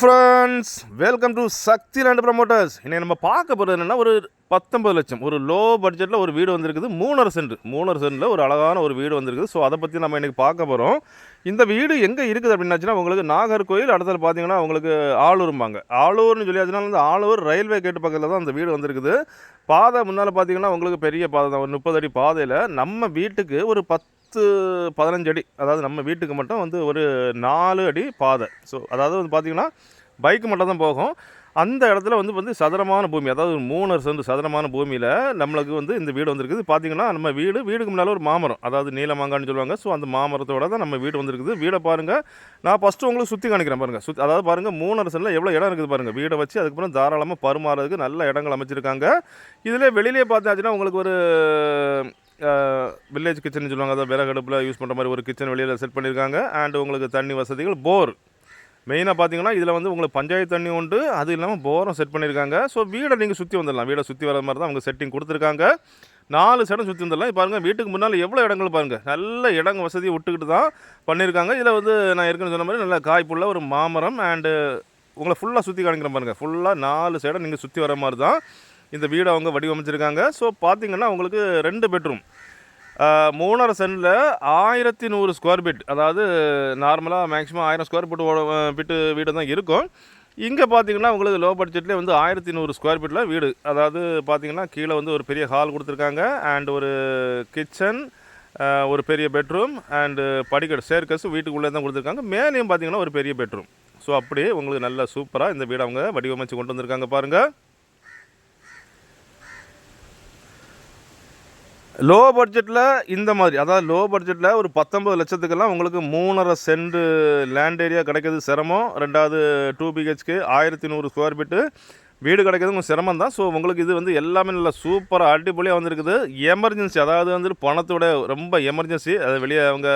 Friends welcome to Sakthi land promoters இன்னைக்கு நம்ம பார்க்க போகிறது என்னென்னா ஒரு பத்தொம்பது லட்சம். ஒரு லோ பட்ஜெட்டில் ஒரு வீடு வந்திருக்குது. மூணரை சென்ட். மூணரை சென்ட்டில் ஒரு அழகான ஒரு வீடு வந்திருக்குது. ஸோ அதை பற்றி நம்ம இன்றைக்கி பார்க்க போகிறோம் இந்த வீடு எங்கே இருக்குது அப்படின்னாச்சுன்னா உங்களுக்கு நாகர்கோயில் அடுத்தது பார்த்தீங்கன்னா உங்களுக்கு ஆளூரும்பாங்க ஆளூர்னு சொல்லியாச்சுன்னா அந்த ஆளூர் ரயில்வே கேட்டு பக்கத்தில் தான் அந்த வீடு வந்திருக்குது. பாதை முன்னால் பார்த்தீங்கன்னா உங்களுக்கு பெரிய பாதை தான். ஒரு முப்பது அடி பாதையில் நம்ம வீட்டுக்கு ஒரு பத்து பத்து பதினஞ்சு அடி அதாவது நம்ம வீட்டுக்கு மட்டும் வந்து ஒரு நாலு அடி பாதை. ஸோ அதாவது வந்து பார்த்தீங்கன்னா பைக்கு மட்டும் தான் போகும். அந்த இடத்துல வந்து வந்து சதுரமான பூமி அதாவது ஒரு மூணு சென்ட் சதுரமான பூமியில் நம்மளுக்கு வந்து இந்த வீடு வந்திருக்குது. பார்த்தீங்கன்னா நம்ம வீடு வீடுக்கு முன்னால் ஒரு மாமரம் அதாவது நீலமாங்கான்னு சொல்லுவாங்க. ஸோ அந்த மாமரத்தோட தான் நம்ம வீடு வந்திருக்குது. வீடை பாருங்கள் நான் ஃபஸ்ட்டு உங்களுக்கு சுற்றி காணிக்கிறேன் பாருங்கள் சுத் அதாவது பாருங்கள் மூணு சென்டில் எவ்வளோ இடம் இருக்குது பாருங்கள் வீடை வச்சு அதுக்கப்புறம் தாராளமாக பருமாறதுக்கு நல்ல இடங்கள் அமைச்சிருக்காங்க. இதில் வெளியிலே பார்த்தாச்சுன்னா உங்களுக்கு ஒரு வில்லேஜ் கிச்சன் சொல்லுவாங்க. அதாவது விறகு அடுப்பில் யூஸ் பண்ணுற மாதிரி ஒரு கிச்சன் வெளியில் செட் பண்ணியிருக்காங்க அண்ட் உங்களுக்கு தண்ணி வசதிகள் போர் மெயினாக பார்த்தீங்கன்னா இதில் வந்து உங்களுக்கு பஞ்சாயத்து தண்ணி உண்டு. அது இல்லாமல் போரும் செட் பண்ணியிருக்காங்க ஸோ வீடை நீங்கள் சுற்றி வந்துடலாம். வீடை சுற்றி வர மாதிரி தான் அவங்க செட்டிங் கொடுத்துருக்காங்க. நாலு சடம் சுற்றி வந்துடலாம். பாருங்கள் வீட்டுக்கு முன்னால் எவ்வளோ இடங்கள் பாருங்கள் நல்ல இடங்க வசதியை விட்டுக்கிட்டு தான் பண்ணியிருக்காங்க இதில் வந்து நான் ஏற்கனவே சொன்ன மாதிரி நல்ல காய்ப்புள்ள ஒரு மாமரம் அண்டு உங்களை ஃபுல்லாக சுற்றி காணிக்கிறேன் பாருங்கள் ஃபுல்லாக நாலு சைடம் நீங்கள் சுற்றி வர மாதிரி தான். இந்த வீடை அவங்க வடிவமைச்சிருக்காங்க. ஸோ பார்த்தீங்கன்னா உங்களுக்கு ரெண்டு பெட்ரூம் மூணரை சென்டில் ஆயிரத்தி நூறு ஸ்கொயர் ஃபீட் அதாவது நார்மலாக மேக்ஸிமம் ஆயிரம் ஸ்கொயர் ஃபீட் ஃபீட்டு வீடு தான் இருக்கும். இங்கே பார்த்தீங்கன்னா உங்களுக்கு லோ பட்ஜெட்லேயே வந்து ஆயிரத்தி நூறு ஸ்கொயர் ஃபீட்டில் வீடு. அதாவது பார்த்தீங்கன்னா கீழே வந்து ஒரு பெரிய ஹால் கொடுத்துருக்காங்க. அண்ட் ஒரு கிச்சன் ஒரு பெரிய பெட்ரூம் அண்டு படிக்கட்டு சேர்க்கஸ் வீட்டுக்குள்ளே தான் கொடுத்துருக்காங்க. மேலேயும் பார்த்தீங்கன்னா ஒரு பெரிய பெட்ரூம் ஸோ அப்படியே உங்களுக்கு நல்ல சூப்பராக இந்த வீடு அவங்க வடிவமைச்சு கொண்டு வந்திருக்காங்க பாருங்கள் லோ பட்ஜெட்டில் இந்த மாதிரி அதாவது லோ பட்ஜெட்டில் ஒரு பத்தொம்பது லட்சத்துக்கெல்லாம் உங்களுக்கு மூணரை சென்ட் லேண்ட் ஏரியா கிடைக்கிறது சிரமம். ரெண்டாவது டூ பிஹெச்கு ஆயிரத்தி நூறு ஸ்கொயர் ஃபீட்டு வீடு கிடைக்கிறது கொஞ்சம் சிரமம் தான். ஸோ உங்களுக்கு இது வந்து எல்லாமே நல்லா சூப்பராக அடிப்பொலியாக வந்திருக்குது. எமர்ஜென்சி அதாவது வந்து பணத்தோட ரொம்ப எமர்ஜென்சி அதை வெளியே அவங்க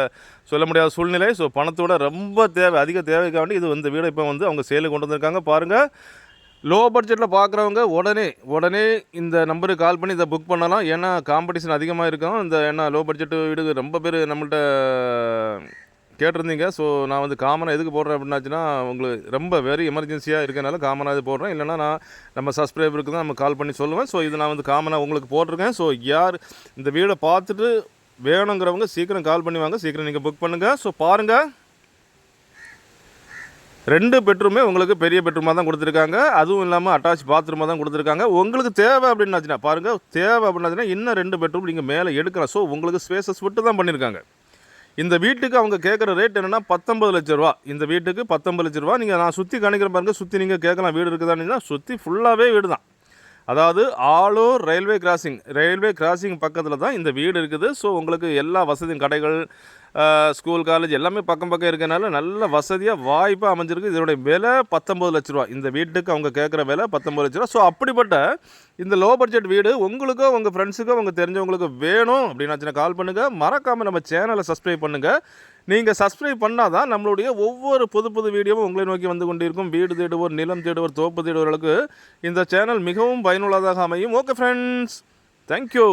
சொல்ல முடியாத சூழ்நிலை. ஸோ பணத்தோட ரொம்ப தேவை அதிக தேவைக்காண்டி இது இந்த வீடு இப்போ வந்து அவங்க சேலுக்கு கொண்டு வந்திருக்காங்க. பாருங்கள் லோ பட்ஜெட்டில் பார்க்குறவங்க உடனே உடனே இந்த நம்பருக்கு கால் பண்ணி இதை புக் பண்ணலாம். ஏன்னா காம்படிஷன் அதிகமாக இருக்கும். இந்த ஏன்னா லோ பட்ஜெட் வீடு ரொம்ப பேர் நம்மள்கிட்ட கேட்டிருந்தீங்க. ஸோ நான் வந்து காமனாக எதுக்கு போடுறேன் அப்படின்னாச்சுன்னா உங்களுக்கு ரொம்ப வெரி எமர்ஜென்சியாக இருக்கனால காமனாக இது போடுறேன். இல்லைனா நான் நம்ம சப்ஸ்கிரைபருக்கு தான் நம்ம கால் பண்ணி சொல்லுவேன். ஸோ இது நான் வந்து காமனாக உங்களுக்கு போட்டிருக்கேன். ஸோ யார் இந்த வீடை பார்த்துட்டு வேணுங்கிறவங்க சீக்கிரம் கால் பண்ணி வாங்க சீக்கிரம் நீங்கள் புக் பண்ணுங்கள் ஸோ பாருங்கள் ரெண்டு பெட்ரூமே உங்களுக்கு பெரிய பெட்ரூமாக தான் கொடுத்துருக்காங்க. அதுவும் இல்லாமல் அட்டாச் பாத்ரூமாக தான் கொடுத்துருக்காங்க. உங்களுக்கு தேவை அப்படின்னாச்சுன்னா பாருங்கள் தேவை அப்படின்னாச்சுன்னா இன்னும் ரெண்டு பெட்ரூம் நீங்கள் மேலே எடுக்கலாம். ஸோ உங்களுக்கு ஸ்பேசஸ் விட்டு தான் பண்ணியிருக்காங்க இந்த வீட்டுக்கு அவங்க கேட்குற ரேட் என்னென்னா பத்தொம்பது லட்ச ரூபா. இந்த வீட்டுக்கு பத்தொம்பது லட்ச ரூபா. நீங்கள் நான் சுற்றி காணிக்கிற பாருங்கள் சுற்றி நீங்கள் கேட்கலாம் வீடு இருக்குதான்னு சுற்றி ஃபுல்லாகவே வீடு தான் அதாவது Alur railway crossing railway crossing பக்கத்தில் தான் இந்த வீடு இருக்குது. ஸோ உங்களுக்கு எல்லா வசதியும் கடைகள் ஸ்கூல் காலேஜ் எல்லாமே பக்கம் பக்கம் இருக்கனால நல்ல வசதியாக வாய்ப்பாக அமைஞ்சிருக்கு. இதோடைய விலை பத்தொம்பது லட்ச ரூபா இந்த வீட்டுக்கு அவங்க கேட்குற விலை பத்தொம்பது லட்ச ரூபா ஸோ அப்படிப்பட்ட இந்த லோ பட்ஜெட் வீடு உங்களுக்கோ உங்கள் ஃப்ரெண்ட்ஸுக்கோ உங்கள் தெரிஞ்சவங்களுக்கு வேணும் அப்படின்னாச்சுன்னா கால் பண்ணுங்கள் மறக்காமல் நம்ம சேனலை சப்ஸ்கிரைப் பண்ணுங்கள் நீங்கள் சப்ஸ்கிரைப் பண்ணால் தான் நம்மளுடைய ஒவ்வொரு புது புது வீடியோவும் உங்களை நோக்கி வந்து கொண்டிருக்கும். வீடு தேடுவோர் நிலம் தேடுவோர் தோப்பு தேடுவர்களுக்கு இந்த சேனல் மிகவும் பயனுள்ளதாக அமையும். Okay friends thank you